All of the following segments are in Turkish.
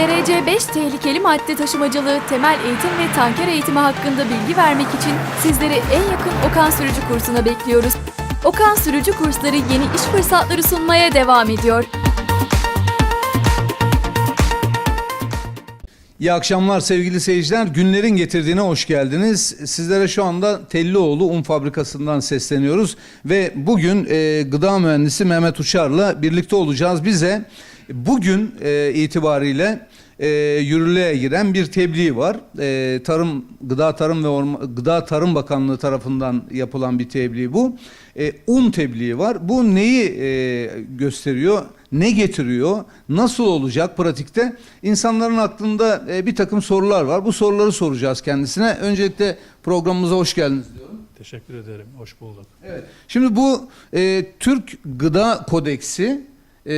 TRC 5 tehlikeli madde taşımacılığı, temel eğitim ve tanker eğitimi hakkında bilgi vermek için sizleri en yakın Okan Sürücü kursuna bekliyoruz. Okan Sürücü kursları yeni iş fırsatları sunmaya devam ediyor. İyi akşamlar sevgili seyirciler. Günlerin getirdiğine hoş geldiniz. Sizlere şu anda Tellioğlu Un Fabrikası'ndan sesleniyoruz. Ve bugün e, gıda mühendisi Mehmet Uçar'la birlikte olacağız. Bize bugün e, itibariyle e, yürürlüğe giren bir tebliğ var. E, Tarım, Gıda Tarım ve Orman, Gıda Tarım Bakanlığı tarafından yapılan bir tebliğ bu. E, un tebliği var. Bu neyi e, gösteriyor? Ne getiriyor? Nasıl olacak pratikte? İnsanların aklında e, bir takım sorular var. Bu soruları soracağız kendisine. Öncelikle programımıza hoş geldiniz diyorum. Teşekkür ederim. Hoş bulduk. Evet. Şimdi bu e, Türk Gıda Kodeksi e,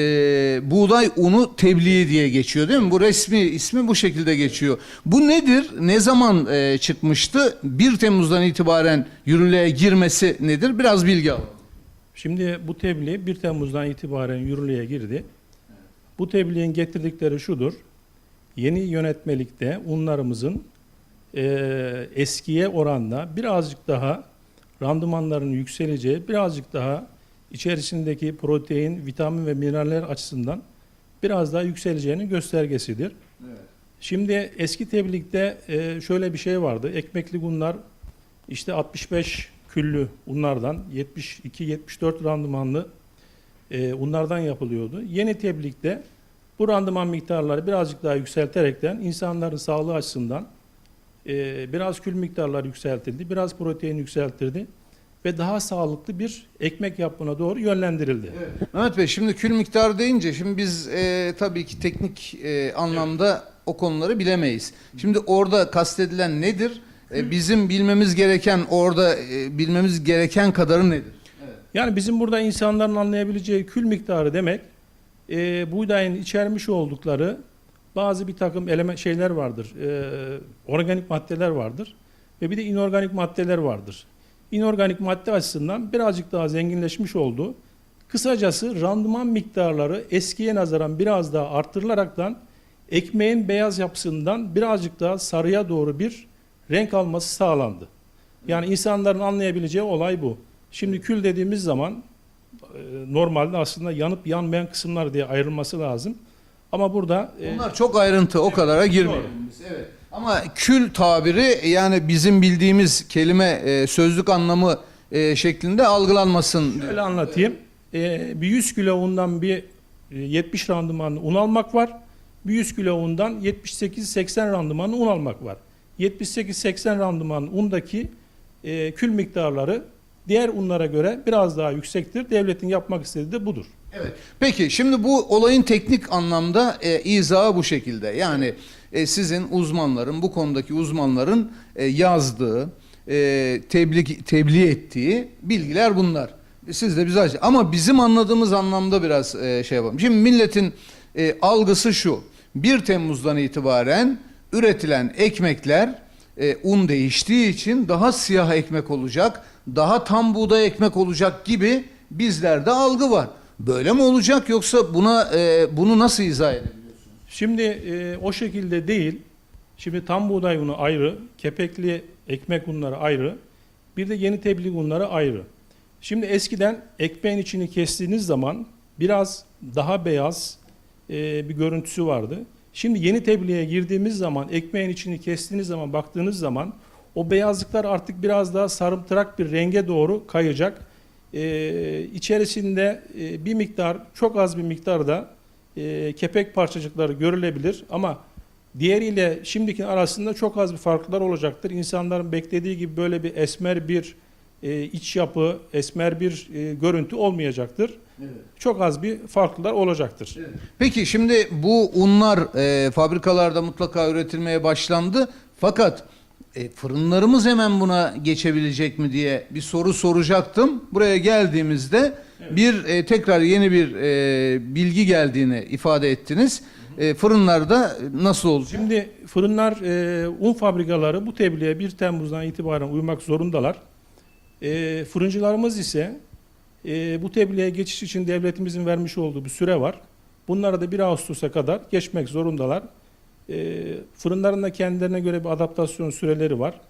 buğday unu tebliği diye geçiyor değil mi? Bu resmi ismi bu şekilde geçiyor. Bu nedir? Ne zaman e, çıkmıştı? 1 Temmuz'dan itibaren yürürlüğe girmesi nedir? Biraz bilgi alalım. Şimdi bu tebliğ 1 Temmuz'dan itibaren yürürlüğe girdi. Bu tebliğin getirdikleri şudur. Yeni yönetmelikte unlarımızın eee, eskiye oranla birazcık daha randımanların yükseleceği, birazcık daha içerisindeki protein, vitamin ve mineraller açısından biraz daha yükseleceğinin göstergesidir. Şimdi eski tebliğde e, şöyle bir şey vardı. Ekmekli unlar işte 65 küllü unlardan 72-74 randımanlı e, unlardan yapılıyordu. Yeni tebliğde bu randıman miktarları birazcık daha yükselterekten insanların sağlığı açısından e, biraz kül miktarları yükseltildi, biraz protein yükseltildi ve daha sağlıklı bir ekmek yapımına doğru yönlendirildi. Mehmet Bey şimdi kül miktarı deyince şimdi biz e, tabii ki teknik e, anlamda o konuları bilemeyiz. Şimdi orada kastedilen nedir? E, bizim bilmemiz gereken orada e, bilmemiz gereken kadarı nedir? Yani bizim burada insanların anlayabileceği kül miktarı demek, e, buğdayın içermiş oldukları bazı bir takım element şeyler vardır, e, organik maddeler vardır ve bir de inorganik maddeler vardır. İnorganik madde açısından birazcık daha zenginleşmiş olduğu, kısacası randıman miktarları eskiye nazaran biraz daha artırılaraktan ekmeğin beyaz yapısından birazcık daha sarıya doğru bir renk alması sağlandı. Yani insanların anlayabileceği olay bu. Şimdi kül dediğimiz zaman e, normalde aslında yanıp yanmayan kısımlar diye ayrılması lazım. Ama burada e, Bunlar çok ayrıntı o kadara girmeyelim biz. Evet. Ama kül tabiri yani bizim bildiğimiz kelime e, sözlük anlamı e, şeklinde algılanmasın. şöyle anlatayım. E, bir 100 kilo undan bir e, 70 randımanlı un almak var. Bir 100 kilo undan 78-80 randımanlı un almak var. 78-80 randımanlı undaki e, kül miktarları diğer unlara göre biraz daha yüksektir. Devletin yapmak istediği de budur. Evet. Peki şimdi bu olayın teknik anlamda e, izahı bu şekilde. Yani e, sizin uzmanların bu konudaki uzmanların e, yazdığı, e, tebliğ tebliğ ettiği bilgiler bunlar. Siz de bize aç- ama bizim anladığımız anlamda biraz e, şey yapalım. Şimdi milletin algısı şu. 1 Temmuz'dan itibaren üretilen ekmekler un değiştiği için daha siyah ekmek olacak, daha tam buğday ekmek olacak gibi bizlerde algı var. Böyle mi olacak yoksa buna bunu nasıl izah edebiliyorsunuz? Şimdi e, o şekilde değil. Şimdi tam buğday unu ayrı, kepekli ekmek unları ayrı, bir de yeni tebliğ unları ayrı. Şimdi eskiden ekmeğin içini kestiğiniz zaman biraz daha beyaz e, bir görüntüsü vardı. Şimdi yeni tebliğe girdiğimiz zaman, ekmeğin içini kestiğiniz zaman, baktığınız zaman o beyazlıklar artık biraz daha sarımtırak bir renge doğru kayacak. E, içerisinde e, bir miktar, çok az bir miktarda e, kepek parçacıkları görülebilir ama diğeriyle şimdiki arasında çok az bir farklar olacaktır. İnsanların beklediği gibi böyle bir esmer bir e, iç yapı, esmer bir e, görüntü olmayacaktır. Çok az bir farklar olacaktır. Peki şimdi bu unlar e, fabrikalarda mutlaka üretilmeye başlandı. Fakat e, fırınlarımız hemen buna geçebilecek mi diye bir soru soracaktım. Buraya geldiğimizde bir e, tekrar yeni bir e, bilgi geldiğini ifade ettiniz. E, fırınlarda nasıl olacak? Şimdi fırınlar, e, un fabrikaları bu tebliğe 1 Temmuz'dan itibaren uymak zorundalar. E, fırıncılarımız ise e, bu tebliğe geçiş için devletimizin vermiş olduğu bir süre var. Bunlara da 1 Ağustos'a kadar geçmek zorundalar. E, fırınların da kendilerine göre bir adaptasyon süreleri var.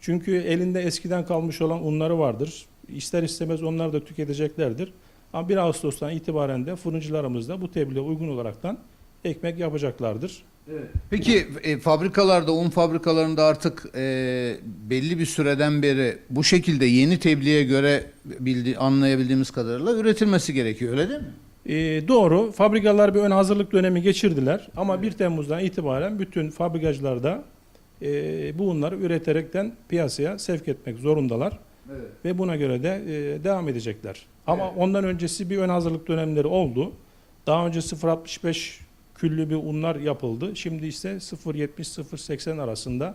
Çünkü elinde eskiden kalmış olan unları vardır. İster istemez onlar da tüketeceklerdir. Ama 1 Ağustos'tan itibaren de fırıncılarımız da bu tebliğe uygun olaraktan ekmek yapacaklardır. Peki e, fabrikalarda, un fabrikalarında artık e, belli bir süreden beri bu şekilde yeni tebliğe göre bildi, anlayabildiğimiz kadarıyla üretilmesi gerekiyor öyle değil mi? Ee, doğru. Fabrikalar bir ön hazırlık dönemi geçirdiler. Ama 1 Temmuz'dan itibaren bütün fabrikacılar da e, bu unları üreterekten piyasaya sevk etmek zorundalar. Evet. Ve buna göre de e, devam edecekler. Ama Evet. ondan öncesi bir ön hazırlık dönemleri oldu. Daha önce 0.65 küllü bir unlar yapıldı. Şimdi ise 0.70-0.80 arasında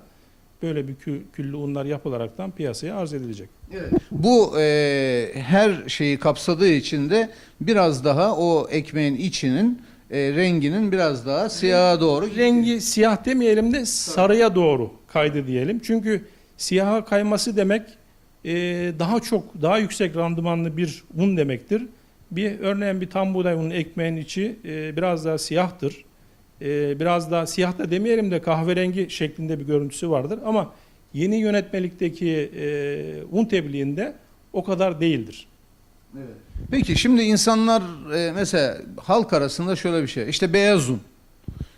böyle bir kü- küllü unlar yapılaraktan piyasaya arz edilecek. Bu e, her şeyi kapsadığı için de biraz daha o ekmeğin içinin e, renginin biraz daha siyaha doğru Rengi siyah demeyelim de sarıya doğru kaydı diyelim. Çünkü siyaha kayması demek e, daha çok, daha yüksek randımanlı bir un demektir. Bir örneğin bir tam buğday unun ekmeğin içi e, biraz daha siyahtır. E, biraz daha siyah da demeyelim de kahverengi şeklinde bir görüntüsü vardır. Ama yeni yönetmelikteki e, un tebliğinde o kadar değildir. Peki şimdi insanlar e, mesela halk arasında şöyle bir şey. İşte beyaz un.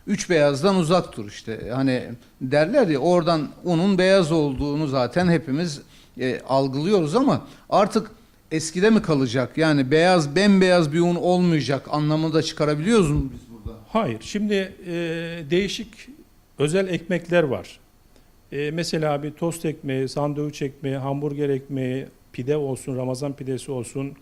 Üç beyazdan uzak dur işte. Hani derler ya oradan unun beyaz olduğunu zaten hepimiz e, algılıyoruz ama artık eskide mi kalacak? Yani beyaz bembeyaz bir un olmayacak anlamını da çıkarabiliyoruz mu biz burada? Hayır. Şimdi e, değişik özel ekmekler var. E, mesela bir tost ekmeği, sandviç ekmeği, hamburger ekmeği, pide olsun, Ramazan pidesi olsun.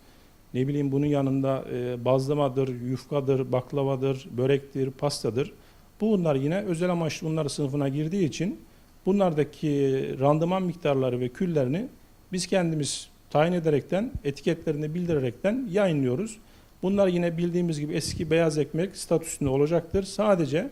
Ne bileyim bunun yanında e, bazlamadır, yufkadır, baklavadır, börektir, pastadır. Bunlar yine özel amaçlı unlar sınıfına girdiği için bunlardaki randıman miktarları ve küllerini biz kendimiz tayin ederekten, etiketlerini bildirerekten yayınlıyoruz. Bunlar yine bildiğimiz gibi eski beyaz ekmek statüsünde olacaktır. Sadece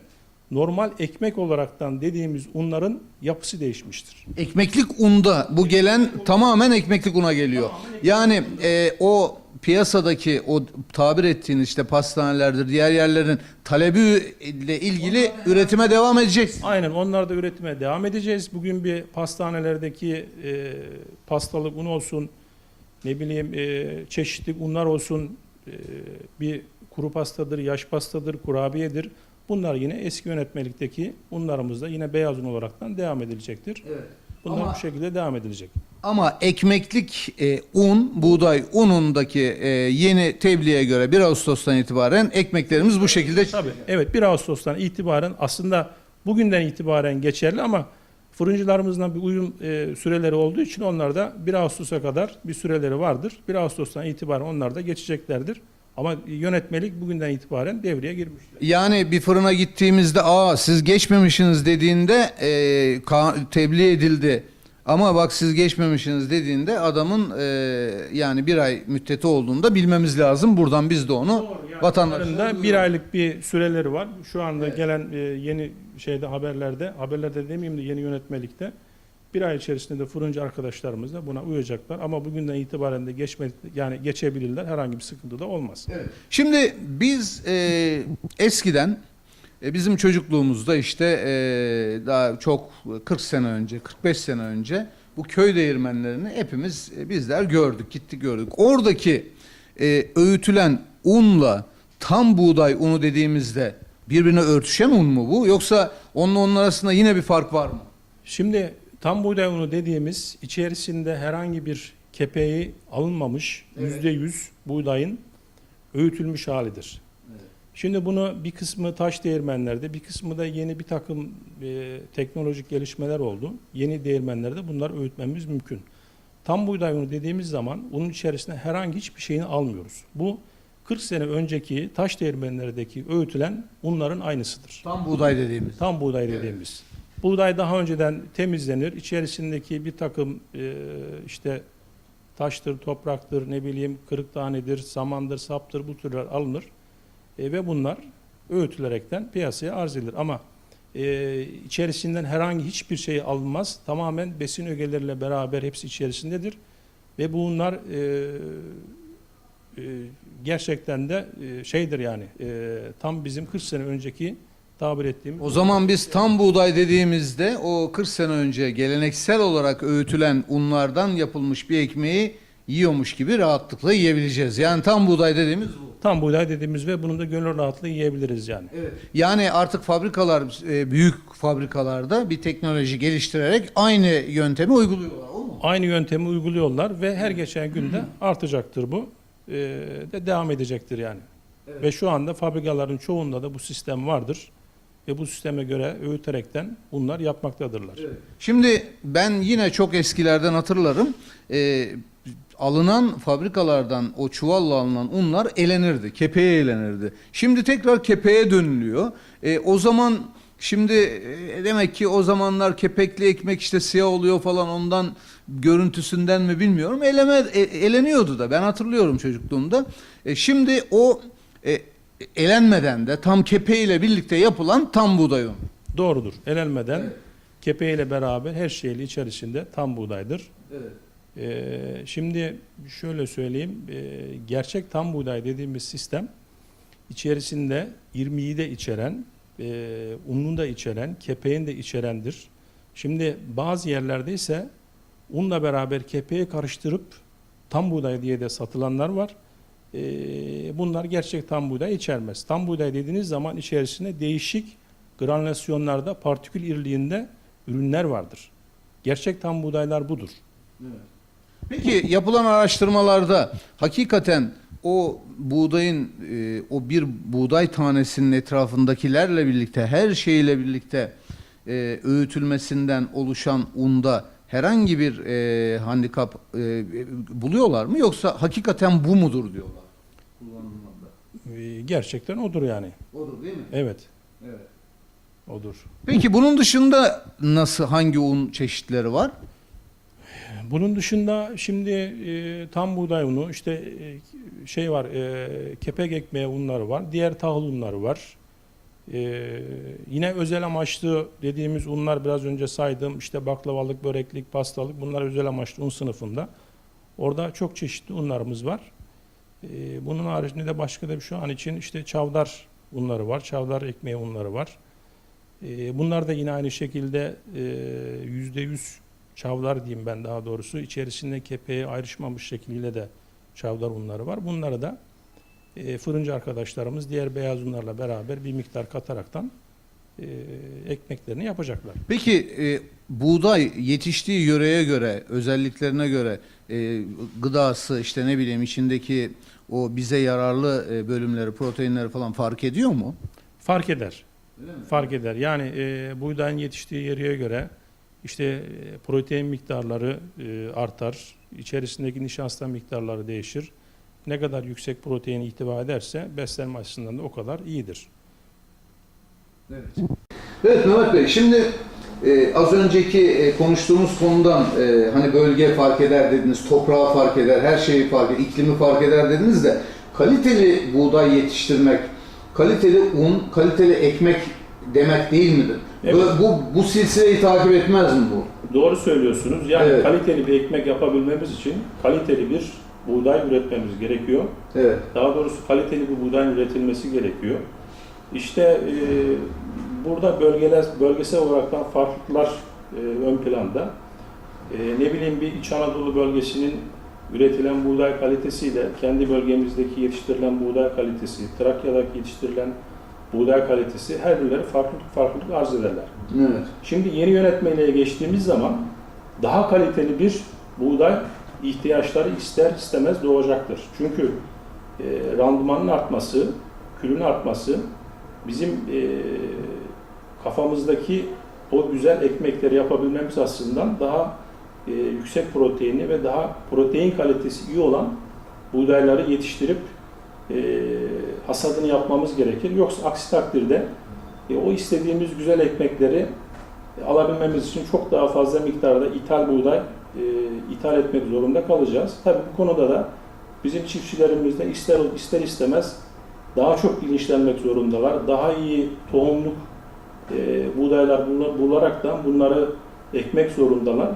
normal ekmek olaraktan dediğimiz unların yapısı değişmiştir. Ekmeklik unda bu gelen tamamen ekmeklik una geliyor. Yani e, o piyasadaki o tabir ettiğiniz işte pastanelerdir, diğer yerlerin talebi ile ilgili üretime devam edecek. Aynen onlar da üretime devam edeceğiz. Bugün bir pastanelerdeki e, pastalık un olsun, ne bileyim e, çeşitli unlar olsun, bir kuru pastadır, yaş pastadır, kurabiyedir. Bunlar yine eski yönetmelikteki unlarımızda yine beyaz un olaraktan devam edilecektir. Bunlar Ama- bu şekilde devam edilecek. Ama ekmeklik e, un, buğday unundaki e, yeni tebliğe göre 1 Ağustos'tan itibaren ekmeklerimiz bu şekilde Tabii. Evet 1 Ağustos'tan itibaren aslında bugünden itibaren geçerli ama fırıncılarımızla bir uyum e, süreleri olduğu için onlar da 1 Ağustos'a kadar bir süreleri vardır. 1 Ağustos'tan itibaren onlar da geçeceklerdir. Ama yönetmelik bugünden itibaren devreye girmiştir. Yani bir fırına gittiğimizde aa siz geçmemişsiniz dediğinde e, tebliğ edildi. Ama bak siz geçmemişsiniz dediğinde adamın e, yani bir ay müddeti olduğunda bilmemiz lazım. Buradan biz de onu vatandaşlara Vatandaşlarında bir aylık bir süreleri var. Şu anda gelen e, yeni şeyde haberlerde, haberlerde demeyeyim de yeni yönetmelikte bir ay içerisinde de fırıncı arkadaşlarımız da buna uyacaklar. Ama bugünden itibaren de geçme, yani geçebilirler. Herhangi bir sıkıntı da olmaz. Şimdi biz e, eskiden e, bizim çocukluğumuzda işte e, daha çok 40 sene önce, 45 sene önce bu köy değirmenlerini hepimiz e, bizler gördük, gittik gördük. Oradaki e, öğütülen unla tam buğday unu dediğimizde birbirine örtüşen un mu bu yoksa onunla onun arasında yine bir fark var mı? Şimdi tam buğday unu dediğimiz içerisinde herhangi bir kepeği alınmamış yüzde yüz buğdayın öğütülmüş halidir. Şimdi bunu bir kısmı taş değirmenlerde, bir kısmı da yeni bir takım e, teknolojik gelişmeler oldu. Yeni değirmenlerde bunlar öğütmemiz mümkün. Tam buğday unu dediğimiz zaman unun içerisine herhangi hiçbir şeyini almıyoruz. Bu 40 sene önceki taş değirmenlerdeki öğütülen unların aynısıdır. Tam buğday dediğimiz. Tam buğday dediğimiz. Buğday daha önceden temizlenir. İçerisindeki bir takım e, işte taştır, topraktır, ne bileyim kırık tanedir, samandır, saptır bu türler alınır. E, ve bunlar öğütülerekten piyasaya arz edilir. Ama e, içerisinden herhangi hiçbir şey alınmaz. Tamamen besin ögeleriyle beraber hepsi içerisindedir. Ve bunlar e, e, gerçekten de e, şeydir yani e, tam bizim 40 sene önceki tabir ettiğimiz O zaman biz tam buğday dediğimizde o 40 sene önce geleneksel olarak öğütülen unlardan yapılmış bir ekmeği yiyormuş gibi rahatlıkla yiyebileceğiz. Yani tam buğday dediğimiz bu. tam buğday dediğimiz ve bunu da gönül rahatlığı yiyebiliriz yani. Yani artık fabrikalar e, büyük fabrikalarda bir teknoloji geliştirerek aynı yöntemi uyguluyorlar. O mu? Aynı yöntemi uyguluyorlar ve her geçen günde artacaktır bu. Ee, de devam edecektir yani. Ve şu anda fabrikaların çoğunda da bu sistem vardır. Ve bu sisteme göre öğüterekten bunlar yapmaktadırlar. Şimdi ben yine çok eskilerden hatırlarım. E, alınan fabrikalardan o çuvalla alınan unlar elenirdi. Kepeğe elenirdi. Şimdi tekrar kepeğe dönülüyor. E, o zaman şimdi e, demek ki o zamanlar kepekli ekmek işte siyah oluyor falan ondan görüntüsünden mi bilmiyorum. Eleme, e, eleniyordu da ben hatırlıyorum çocukluğumda. E, şimdi o e, elenmeden de tam kepeğiyle birlikte yapılan tam buğday unu. Doğrudur. Elenmeden Evet. kepeğiyle beraber her şeyli içerisinde tam buğdaydır. Evet. Ee, şimdi şöyle söyleyeyim, ee, gerçek tam buğday dediğimiz sistem içerisinde irmiği de içeren, e, ununu da içeren, kepeğini de içerendir. Şimdi bazı yerlerde ise unla beraber kepeği karıştırıp tam buğday diye de satılanlar var. Ee, bunlar gerçek tam buğday içermez. Tam buğday dediğiniz zaman içerisinde değişik granülasyonlarda partikül iriliğinde ürünler vardır. Gerçek tam buğdaylar budur. Peki yapılan araştırmalarda hakikaten o buğdayın e, o bir buğday tanesinin etrafındakilerle birlikte her şeyle birlikte e, öğütülmesinden oluşan unda herhangi bir e, handikap e, e, buluyorlar mı yoksa hakikaten bu mudur diyorlar? Ee, gerçekten odur yani. Odur değil mi? Evet, Evet. odur. Peki bunun dışında nasıl hangi un çeşitleri var? Bunun dışında şimdi e, tam buğday unu, işte e, şey var, e, kepek ekmeği unları var, diğer tahıl unları var. E, yine özel amaçlı dediğimiz unlar biraz önce saydım, işte baklavalık, böreklik, pastalık bunlar özel amaçlı un sınıfında. Orada çok çeşitli unlarımız var. E, bunun haricinde de başka da şu an için işte çavdar unları var, çavdar ekmeği unları var. E, bunlar da yine aynı şekilde e, yüzde yüz çavdar diyeyim ben daha doğrusu içerisinde kepeği ayrışmamış şekliyle de çavdar unları var. Bunları da e, fırıncı arkadaşlarımız diğer beyaz unlarla beraber bir miktar kataraktan e, ekmeklerini yapacaklar. Peki e, buğday yetiştiği yöreye göre, özelliklerine göre e, gıdası işte ne bileyim içindeki o bize yararlı e, bölümleri, proteinleri falan fark ediyor mu? Fark eder. Fark eder. Yani e, buğdayın yetiştiği yere göre işte e, protein miktarları e, artar. İçerisindeki nişasta miktarları değişir. Ne kadar yüksek protein ihtiva ederse beslenme açısından da o kadar iyidir. Evet. Evet Mehmet Bey şimdi e, az önceki e, konuştuğumuz konudan e, hani bölge fark eder dediniz, toprağı fark eder, her şeyi fark eder, iklimi fark eder dediniz de kaliteli buğday yetiştirmek, kaliteli un, kaliteli ekmek demek değil midir? Evet. Bu, bu, bu silsileyi takip etmez mi bu? Doğru söylüyorsunuz. Yani Evet. kaliteli bir ekmek yapabilmemiz için kaliteli bir buğday üretmemiz gerekiyor. Evet. Daha doğrusu kaliteli bir buğdayın üretilmesi gerekiyor. İşte e, burada bölgeler bölgesel olaraktan farklılıklar e, ön planda. E, ne bileyim bir İç Anadolu bölgesinin üretilen buğday kalitesiyle kendi bölgemizdeki yetiştirilen buğday kalitesi, Trakya'daki yetiştirilen buğday kalitesi her birileri farklılık farklılık arz ederler. Evet. Şimdi yeni yönetmeliğe geçtiğimiz zaman daha kaliteli bir buğday ihtiyaçları ister istemez doğacaktır. Çünkü e, randımanın artması, külün artması bizim e, kafamızdaki o güzel ekmekleri yapabilmemiz açısından daha e, yüksek proteinli ve daha protein kalitesi iyi olan buğdayları yetiştirip e, hasadını yapmamız gerekir. Yoksa aksi takdirde e, o istediğimiz güzel ekmekleri e, alabilmemiz için çok daha fazla miktarda ithal buğday e, ithal etmek zorunda kalacağız. Tabii bu konuda da bizim çiftçilerimiz de ister ister istemez daha çok bilinçlenmek zorundalar. Daha iyi tohumluk e, buğdaylar bul- bularaktan bunları ekmek zorundalar.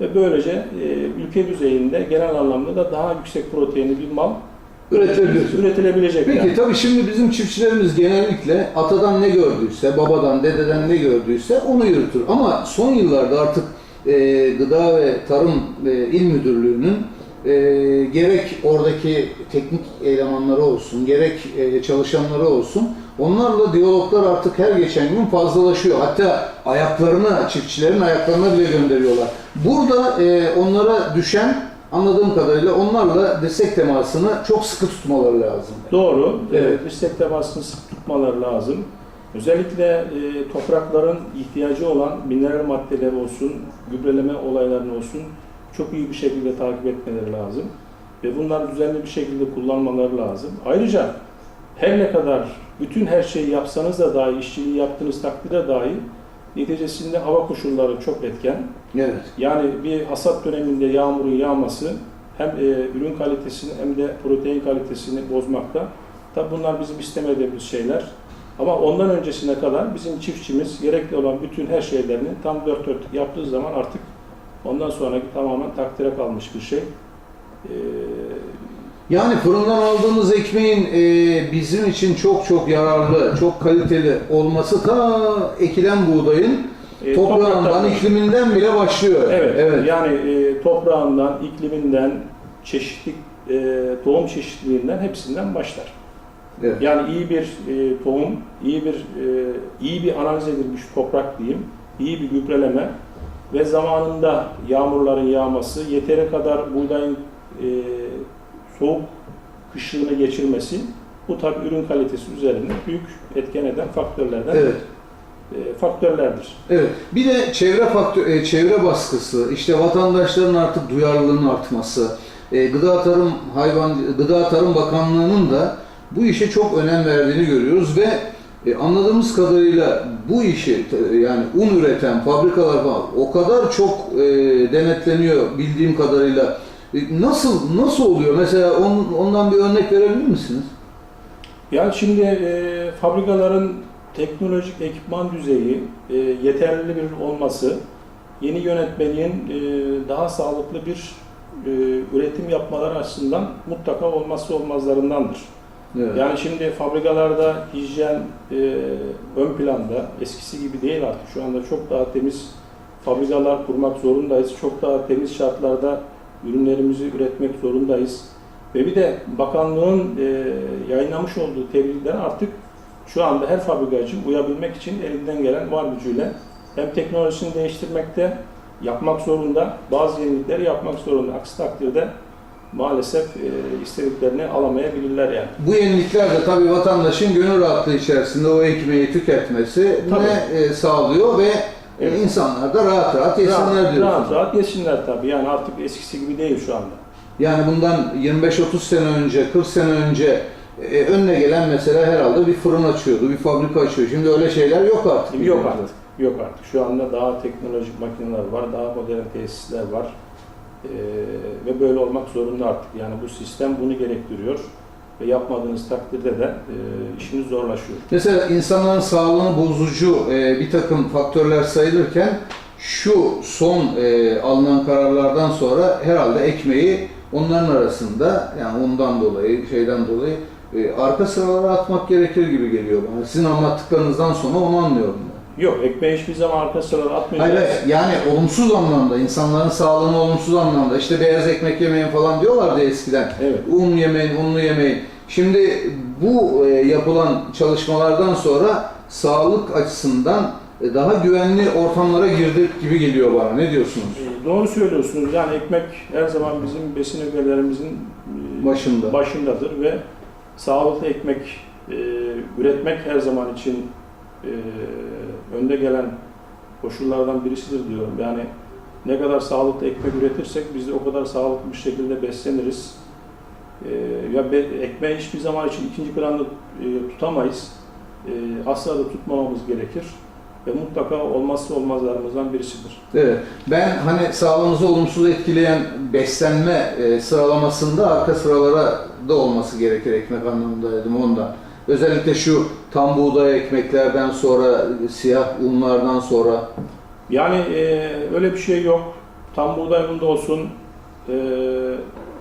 Ve böylece e, ülke düzeyinde genel anlamda da daha yüksek proteinli bir mal Üretilebilir. üretilebilecek. Peki yani. tabii şimdi bizim çiftçilerimiz genellikle atadan ne gördüyse, babadan, dededen ne gördüyse onu yürütür. Ama son yıllarda artık e, Gıda ve Tarım e, İl Müdürlüğü'nün e, gerek oradaki teknik elemanları olsun, gerek e, çalışanları olsun, onlarla diyaloglar artık her geçen gün fazlalaşıyor. Hatta ayaklarına, çiftçilerin ayaklarına bile gönderiyorlar. Burada e, onlara düşen anladığım kadarıyla onlarla destek temasını çok sıkı tutmaları lazım. Doğru. Evet. Dirsek temasını sık tutmaları lazım. Özellikle e, toprakların ihtiyacı olan mineral maddeler olsun, gübreleme olaylarını olsun çok iyi bir şekilde takip etmeleri lazım. Ve bunları düzenli bir şekilde kullanmaları lazım. Ayrıca her ne kadar bütün her şeyi yapsanız da dahi, işçiliği yaptığınız takdirde dahi neticesinde hava koşulları çok etken. Evet. Yani bir hasat döneminde yağmurun yağması hem e, ürün kalitesini hem de protein kalitesini bozmakta. Tabi bunlar bizim istemediğimiz şeyler. Ama ondan öncesine kadar bizim çiftçimiz gerekli olan bütün her şeylerini tam dört dörtlük yaptığı zaman artık ondan sonraki tamamen takdire kalmış bir şey. E, Yani fırından aldığımız ekmeğin e, bizim için çok çok yararlı, çok kaliteli olması ta ekilen buğdayın e, toprağından, topraktan- ikliminden bile başlıyor. Evet, yani e, toprağından, ikliminden, çeşitli e, tohum çeşitliliğinden hepsinden başlar. Evet. Yani iyi bir e, tohum, iyi bir e, iyi bir analiz edilmiş toprak diyeyim, iyi bir gübreleme ve zamanında yağmurların yağması, yeteri kadar buğdayın e, soğuk kışlığını geçirmesi bu tabi ürün kalitesi üzerinde büyük etken eden faktörlerden Evet. e, faktörlerdir. Evet. Bir de çevre faktör, e, çevre baskısı, işte vatandaşların artık duyarlılığının artması, e, Gıda Tarım Hayvan Gıda Tarım Bakanlığı'nın da bu işe çok önem verdiğini görüyoruz ve e, anladığımız kadarıyla bu işi yani un üreten fabrikalar falan o kadar çok e, denetleniyor bildiğim kadarıyla. E, nasıl nasıl oluyor? Mesela on- ondan bir örnek verebilir misiniz? Yani şimdi e, fabrikaların teknolojik ekipman düzeyi e, yeterli bir olması, yeni yönetmeliğin e, daha sağlıklı bir e, üretim yapmaları açısından mutlaka olmazsa olmazlarındandır. Evet. Yani şimdi fabrikalarda hijyen e, ön planda, eskisi gibi değil artık. Şu anda çok daha temiz fabrikalar kurmak zorundayız. Çok daha temiz şartlarda ürünlerimizi üretmek zorundayız. Ve bir de bakanlığın e, yayınlamış olduğu tebliğler artık şu anda her fabrikacı uyabilmek için elinden gelen var gücüyle hem teknolojisini değiştirmekte yapmak zorunda, bazı yenilikleri yapmak zorunda. Aksi takdirde maalesef e, istediklerini alamayabilirler yani. Bu yenilikler de tabii vatandaşın gönül rahatlığı içerisinde o ekmeği tüketmesi ne e, sağlıyor ve e, Evet. insanlar da rahat rahat yesinler rahat, diyorsunuz. rahat, rahat yesinler tabii. Yani artık eskisi gibi değil şu anda. Yani bundan 25-30 sene önce, 40 sene önce e, önüne gelen mesela herhalde bir fırın açıyordu, bir fabrika açıyor. Şimdi öyle şeyler yok artık. Yok artık. Yok artık. Şu anda daha teknolojik makineler var, daha modern tesisler var. Ee, ve böyle olmak zorunda artık. Yani bu sistem bunu gerektiriyor. Ve yapmadığınız takdirde de e, işiniz zorlaşıyor. Mesela insanların sağlığını bozucu e, bir takım faktörler sayılırken şu son e, alınan kararlardan sonra herhalde ekmeği onların arasında yani ondan dolayı, şeyden dolayı e, arka sıralara atmak gerekir gibi geliyor bana. Sizin anlattıklarınızdan sonra onu anlıyorum. ben. Yok, ekmeği hiçbir zaman arka Hayır, atmayacağız. hayır, yani olumsuz anlamda, insanların sağlığını olumsuz anlamda, işte beyaz ekmek yemeyin falan diyorlardı eskiden. Evet. Un yemeyin, unlu yemeyin. Şimdi bu e, yapılan çalışmalardan sonra sağlık açısından e, daha güvenli ortamlara girdik gibi geliyor bana. Ne diyorsunuz? Ee, Doğru söylüyorsunuz. Yani ekmek her zaman bizim besin ögelerimizin e, Başında. başındadır ve sağlıklı ekmek e, üretmek her zaman için e, önde gelen koşullardan birisidir diyorum. Yani ne kadar sağlıklı ekmek üretirsek biz de o kadar sağlıklı bir şekilde besleniriz. E, ya be, ekmeği hiçbir zaman için ikinci planda e, tutamayız. E, asla da tutmamamız gerekir ve mutlaka olmazsa olmazlarımızdan birisidir. Evet. Ben hani sağlığımızı olumsuz etkileyen beslenme e, sıralamasında arka sıralara da olması gerekir ekmek anlamında dedim ondan. Özellikle şu tam buğday ekmeklerden sonra, siyah unlardan sonra Yani e, öyle bir şey yok. Tam buğday unda olsun, e,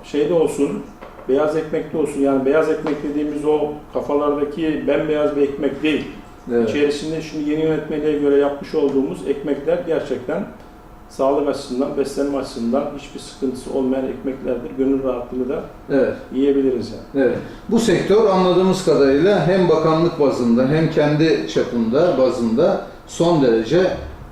şeyde olsun, beyaz ekmekte olsun yani beyaz ekmek dediğimiz o kafalardaki bembeyaz bir ekmek değil. Evet. İçerisinde şimdi yeni yönetmeliğe göre yapmış olduğumuz ekmekler gerçekten sağlık açısından, beslenme açısından hiçbir sıkıntısı olmayan ekmeklerdir. Gönül rahatlığıyla da Evet. yiyebiliriz yani. Evet. Bu sektör anladığımız kadarıyla hem bakanlık bazında hem kendi çapında bazında son derece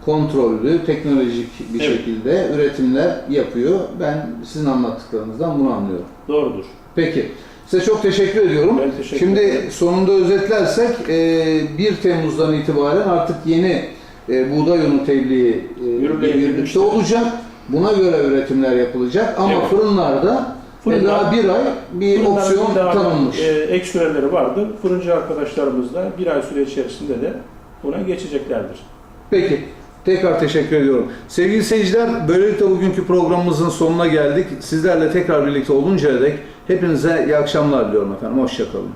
kontrollü, teknolojik bir Evet. şekilde üretimler yapıyor. Ben sizin anlattıklarınızdan bunu anlıyorum. Doğrudur. Peki. Size çok teşekkür ediyorum. Ben teşekkür Şimdi ederim. sonunda özetlersek e, 1 Temmuz'dan itibaren artık yeni e, buğday unu tebliği e, birlikte olacak. Buna göre üretimler yapılacak ama Evet. fırınlarda e, Fırınlar- daha bir ay bir Fırınların opsiyon daha, tanınmış. E, ek süreleri vardır. Fırıncı arkadaşlarımız da bir ay süre içerisinde de buna geçeceklerdir. Peki. Tekrar teşekkür ediyorum. Sevgili seyirciler, böylelikle bugünkü programımızın sonuna geldik. Sizlerle tekrar birlikte oluncaya dek hepinize iyi akşamlar diliyorum efendim. Hoşçakalın.